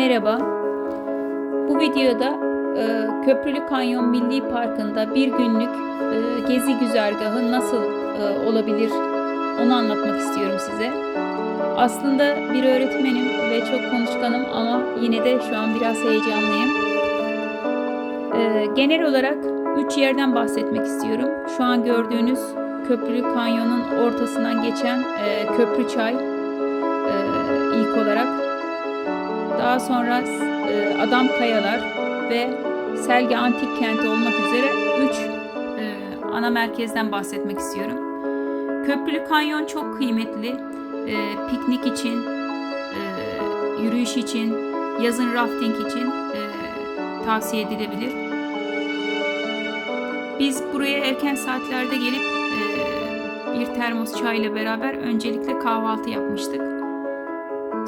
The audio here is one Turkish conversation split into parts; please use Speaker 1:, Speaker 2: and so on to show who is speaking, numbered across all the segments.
Speaker 1: merhaba. Bu videoda e, Köprülü Kanyon Milli Parkı'nda bir günlük e, gezi güzergahı nasıl e, olabilir onu anlatmak istiyorum size. Aslında bir öğretmenim ve çok konuşkanım ama yine de şu an biraz heyecanlıyım. E, genel olarak üç yerden bahsetmek istiyorum. Şu an gördüğünüz Köprülü Kanyon'un ortasından geçen e, Köprü Çay e, ilk olarak. Daha sonra e, Adam Kayalar ve Selge Antik Kenti olmak üzere 3 ana merkezden bahsetmek istiyorum. Köprülü Kanyon çok kıymetli. E, piknik için, e, yürüyüş için, yazın rafting için e, tavsiye edilebilir. Biz buraya erken saatlerde gelip e, bir termos çayla beraber öncelikle kahvaltı yapmıştık.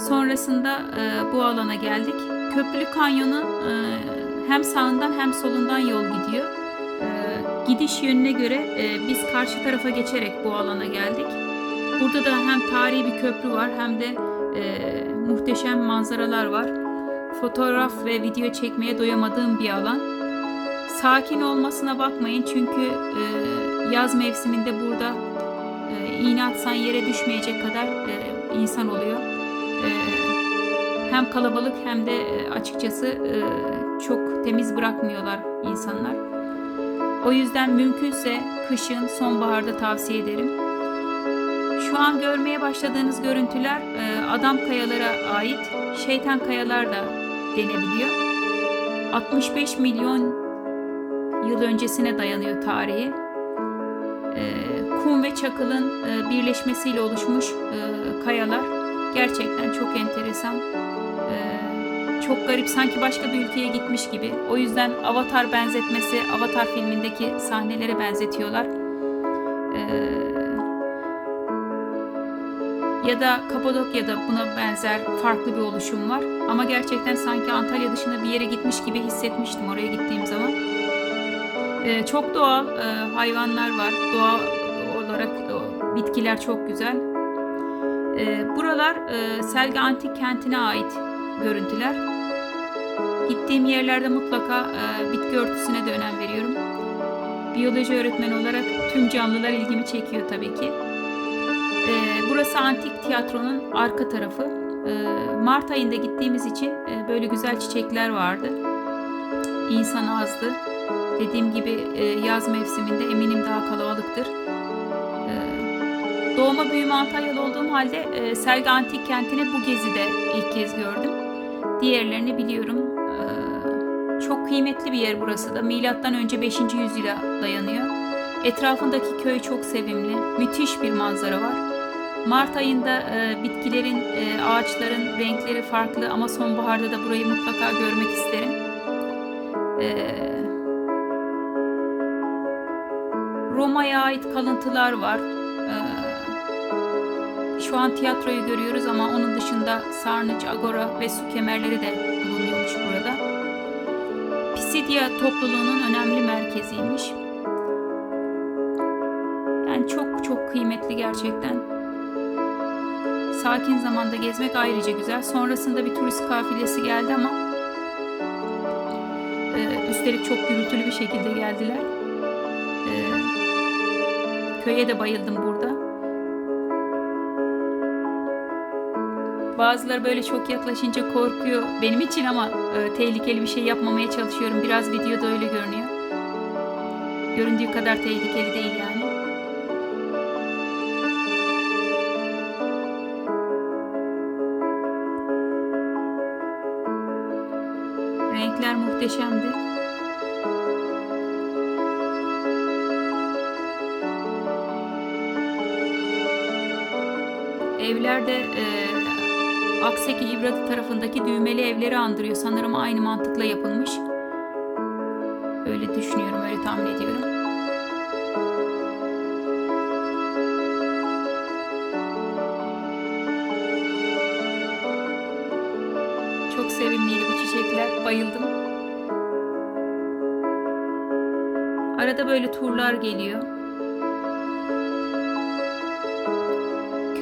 Speaker 1: Sonrasında e, bu alana geldik. Köprülü Kanyonu e, hem sağından hem solundan yol gidiyor. E, gidiş yönüne göre e, biz karşı tarafa geçerek bu alana geldik. Burada da hem tarihi bir köprü var hem de e, muhteşem manzaralar var. Fotoğraf ve video çekmeye doyamadığım bir alan. Sakin olmasına bakmayın çünkü e, yaz mevsiminde burada e, iğne atsan yere düşmeyecek kadar e, insan oluyor. Hem kalabalık hem de e, açıkçası e, çok temiz bırakmıyorlar insanlar. O yüzden mümkünse kışın, sonbaharda tavsiye ederim. Şu an görmeye başladığınız görüntüler e, Adam Kayalara ait Şeytan Kayalar da denebiliyor. 65 milyon yıl öncesine dayanıyor tarihi. Kum ve çakılın birleşmesiyle oluşmuş kayalar gerçekten çok enteresan. E, çok garip sanki başka bir ülkeye gitmiş gibi. O yüzden Avatar benzetmesi, Avatar filmindeki sahnelere benzetiyorlar. E, ya da Kapadokya'da buna benzer farklı bir oluşum var. Ama gerçekten sanki Antalya dışında bir yere gitmiş gibi hissetmiştim oraya gittiğim zaman. Ee, çok doğal e, hayvanlar var. Doğa olarak e, bitkiler çok güzel. E, buralar e, Selge Antik Kenti'ne ait görüntüler. Gittiğim yerlerde mutlaka e, bitki örtüsüne de önem veriyorum. Biyoloji öğretmeni olarak tüm canlılar ilgimi çekiyor tabii ki. E, burası Antik Tiyatro'nun arka tarafı. E, Mart ayında gittiğimiz için e, böyle güzel çiçekler vardı. İnsan azdı. Dediğim gibi e, yaz mevsiminde eminim daha kalabalıktır. E, doğma büyüme Antalyalı olduğum halde e, Selgi Antik Kenti'ni bu gezide ilk kez gördüm. Diğerlerini biliyorum. Çok kıymetli bir yer burası da. Milattan önce 5. yüzyıla dayanıyor. Etrafındaki köy çok sevimli. Müthiş bir manzara var. Mart ayında bitkilerin, ağaçların renkleri farklı ama sonbaharda da burayı mutlaka görmek isterim. Roma'ya ait kalıntılar var. Şu an tiyatroyu görüyoruz ama onun dışında sarnıç, agora ve su kemerleri de bulunuyormuş burada. Pisidia topluluğunun önemli merkeziymiş. Yani çok çok kıymetli gerçekten. Sakin zamanda gezmek ayrıca güzel. Sonrasında bir turist kafilesi geldi ama üstelik çok gürültülü bir şekilde geldiler. Köye de bayıldım burada. Bazıları böyle çok yaklaşınca korkuyor benim için ama e, tehlikeli bir şey yapmamaya çalışıyorum. Biraz videoda öyle görünüyor. Göründüğü kadar tehlikeli değil yani. Renkler muhteşemdi. Evlerde e, Akseki İbradı tarafındaki düğmeli evleri andırıyor. Sanırım aynı mantıkla yapılmış. Öyle düşünüyorum, öyle tahmin ediyorum. Çok sevimliydi bu çiçekler. Bayıldım. Arada böyle turlar geliyor.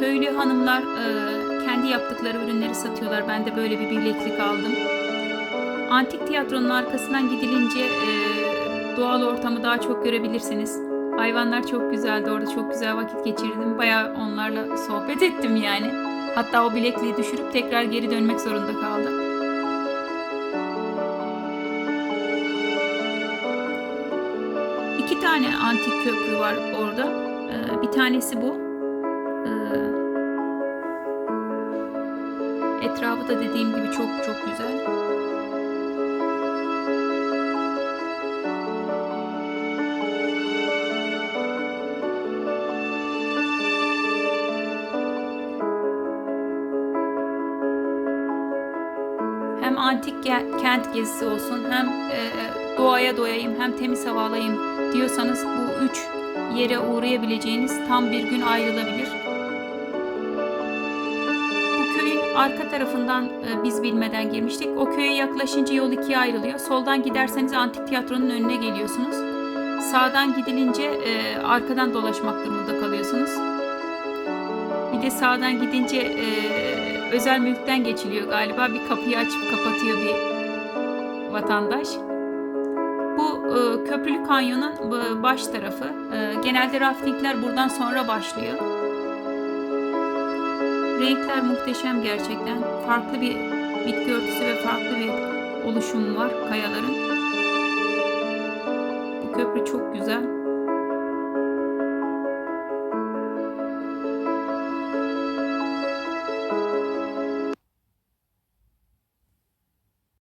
Speaker 1: köylü hanımlar e, kendi yaptıkları ürünleri satıyorlar. Ben de böyle bir bileklik aldım. Antik tiyatronun arkasından gidilince e, doğal ortamı daha çok görebilirsiniz. Hayvanlar çok güzeldi. Orada çok güzel vakit geçirdim. Bayağı onlarla sohbet ettim yani. Hatta o bilekliği düşürüp tekrar geri dönmek zorunda kaldım. İki tane antik köprü var orada. Ee, bir tanesi bu. Etrafı da dediğim gibi çok çok güzel. Hem antik kent gezisi olsun hem e, doğaya doyayım hem temiz hava diyorsanız bu üç yere uğrayabileceğiniz tam bir gün ayrılabilir. Arka tarafından e, biz bilmeden girmiştik. O köye yaklaşınca yol ikiye ayrılıyor. Soldan giderseniz antik tiyatronun önüne geliyorsunuz. Sağdan gidilince e, arkadan dolaşmak durumunda kalıyorsunuz. Bir de sağdan gidince e, özel mülkten geçiliyor galiba. Bir kapıyı açıp kapatıyor bir vatandaş. Bu e, Köprülü Kanyon'un e, baş tarafı. E, genelde raftingler buradan sonra başlıyor. Renkler muhteşem gerçekten. Farklı bir bitki örtüsü ve farklı bir oluşum var kayaların. Bu köprü çok güzel.